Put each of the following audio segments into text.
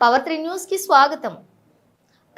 Power three న్యూస్కి స్వాగతం.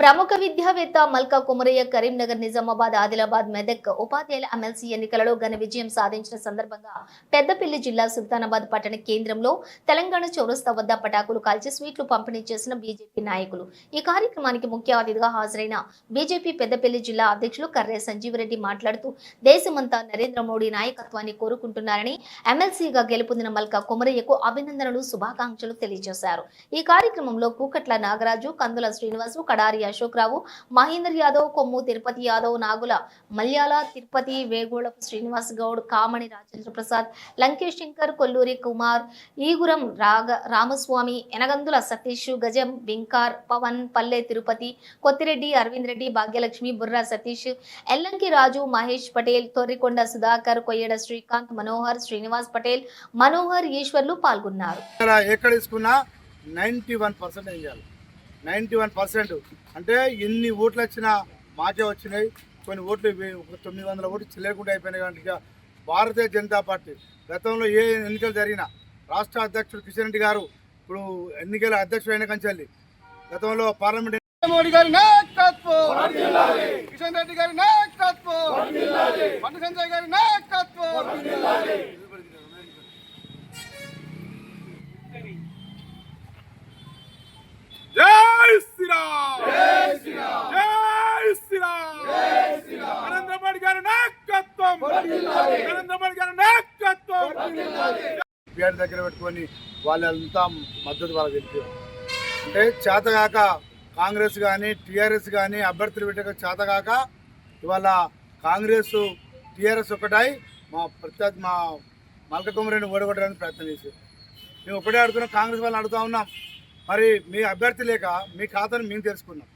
ప్రముఖ విద్యావేత్త మల్కా కుమరయ్య కరీంనగర్ నిజామాబాద్ ఆదిలాబాద్ మెదక్ ఉపాధ్యాయుల ఎమ్మెల్సీ ఎన్నికలలో ఘన విజయం సాధించిన సందర్భంగా పెద్దపల్లి జిల్లా సుల్తానాబాద్ పట్టణ కేంద్రంలో తెలంగాణ చౌరస్తా వద్ద పటాకులు కాల్చి స్వీట్లు పంపిణీ చేసిన బీజేపీ నాయకులు. ఈ కార్యక్రమానికి ముఖ్య అతిథిగా హాజరైన బీజేపీ పెద్దపల్లి జిల్లా అధ్యక్షులు కర్రే సంజీవరెడ్డి మాట్లాడుతూ దేశమంతా నరేంద్ర మోడీ నాయకత్వాన్ని కోరుకుంటున్నారని ఎమ్మెల్సీగా గెలుపొందిన మల్కా కుమరయ్యకు అభినందనలు శుభాకాంక్షలు తెలియజేశారు. ఈ కార్యక్రమంలో కూకట్ల నాగరాజు కందుల శ్రీనివాసు కడారి అశోక్రావు మహేందర్ యాదవ్ కొమ్ము తిరుపతి యాదవ్ నాగుల మల్యాల తిరుపతి వేగోళపు శ్రీనివాస్ గౌడ్ కామణి రాజేంద్ర ప్రసాద్ లంకేష్ శంకర్ కొల్లూరి కుమార్ ఈగురం రాగ రామస్వామి ఎనగందుల సతీష్ గజం బింకార్ పవన్ పల్లె తిరుపతి కొత్తిరెడ్డి అరవింద్ రెడ్డి భాగ్యలక్ష్మి బుర్రా సతీష్ ఎల్లంకి రాజు మహేష్ పటేల్ తొర్రికొండ సుధాకర్ కొయ్యడ శ్రీకాంత్ మనోహర్ శ్రీనివాస్ పటేల్ మనోహర్ ఈశ్వర్లు పాల్గొన్నారు. ఎక్కడ తీసుకున్నా వన్ పర్సెంట్ ఏం చేయాలి? Ninety one percent. అంటే ఎన్ని ఓట్లు వచ్చినా మాకే వచ్చినాయి. కొన్ని ఓట్లు తొమ్మిది వందల ఓట్లు చిల్లరకుండా అయిపోయినాయి ఇక భారతీయ జనతా పార్టీ గతంలో ఏ ఎన్నికలు జరిగినా రాష్ట్ర అధ్యక్షుడు కిషన్ రెడ్డి గారు ఇప్పుడు ఎన్నికల అధ్యక్షుడు అయిన కంచెల్లి గతంలో పార్లమెంట్ మోడీ గారి నాయకత్వం. కిషన్ రెడ్డి గారి నాయకత్వం. బండి సంజయ్ గారి నాయకత్వం జై శ్రీరామ్ జై శ్రీరామ్ జై శ్రీరామ్ జై శ్రీరామ్ నరేంద్ర మోడీ గారి నాయకత్వం నరేంద్ర మోడీ గారి నాయకత్వం పేరు దగ్గర పెట్టుకొని వాళ్ళంతా మద్దతు వాళ్ళకి తెలిపారు అంటే చేతగాక కాంగ్రెస్ కానీ టీఆర్ఎస్ కానీ అభ్యర్థులు పెట్టక చేతగాక ఇవాళ కాంగ్రెస్ టీఆర్ఎస్ ఒకటై మా ప్రత్యర్థి మా మల్క కుమరిని ఓడగొట్టడానికి ప్రయత్నం చేశారు. మేము ఒకటే అడుగుతున్నాం కాంగ్రెస్ వాళ్ళని అడుగుతా ఉన్నాం. మరి మీ అభ్యర్థి లేక మీ ఖాతాను మేము తెలుసుకున్నాం